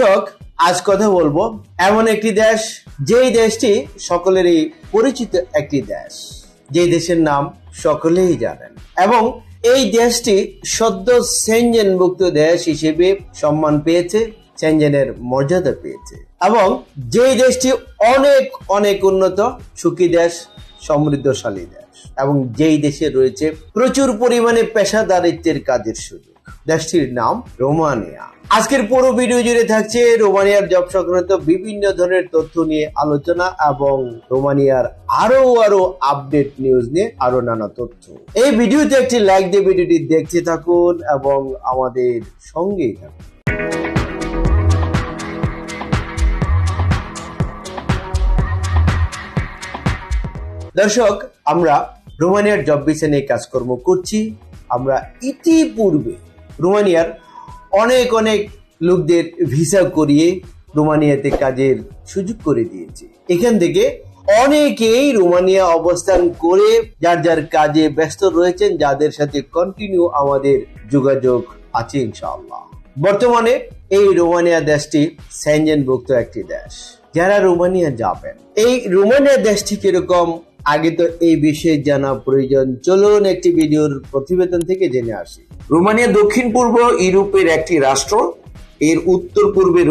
দর্শক আজ কথা বলব, এমন একটি দেশ, যেই দেশটি সকলেরই পরিচিত একটি দেশ। যেই দেশের নাম সকলেই জানেন। এবং এই দেশটি সদ্য সেনজেনভুক্ত দেশ হিসেবে সম্মান পেয়েছে সেনজেনের মর্যাদা পেয়েছে। এবং যেই দেশটি অনেক অনেক উন্নত, সুখী দেশ, সমৃদ্ধশালী দেশ। এবং যেই দেশে রয়েছে প্রচুর পরিমাণে পেশাদারিত্বের কাজের সুযোগ। দেশটির নাম রোমানিয়া। আজকের পুরো ভিডিও জুড়ে থাকছে রোমানিয়ার জব সংক্রান্ত বিভিন্ন ধরনের তথ্য নিয়ে আলোচনা এবং রোমানিয়ার আরও আরও আপডেট নিউজ নিয়ে আরও নানা তথ্য। এই ভিডিওতে একটি লাইক দিয়ে ভিডিওটি দেখতে থাকুন এবং আমাদের সঙ্গেই থাকুন। দর্শক, আমরা রোমানিয়ার জব ভিসা নিয়ে কাজকর্ম করছি। আমরা ইতিপূর্বে রোমানিয়ার অনেক অনেক লোকদের ভিসা করিয়ে রোমানিয়াতে কাজের সুযোগ করে দিয়েছে। এখান থেকে অনেকেই রোমানিয়া অবস্থান করে যার যার কাজে ব্যস্ত রয়েছেন, যাদের সাথে কন্টিনিউ আমাদের যোগাযোগ আছে ইনশাআল্লাহ। বর্তমানে এই রোমানিয়া দেশটি স্যানজেনভুক্ত একটি দেশ। যারা রোমানিয়া যাবেন, এই রোমানিয়া দেশটি কীরকম? আগে তো এই বিষয়ে জানা প্রয়োজন। চলুন একটি ভিডিওর প্রতিবেদন থেকে জেনে আসি। রোমানিয়া দক্ষিণ পূর্ব ইউরোপের একটি রাষ্ট্র এর উত্তর পূর্বে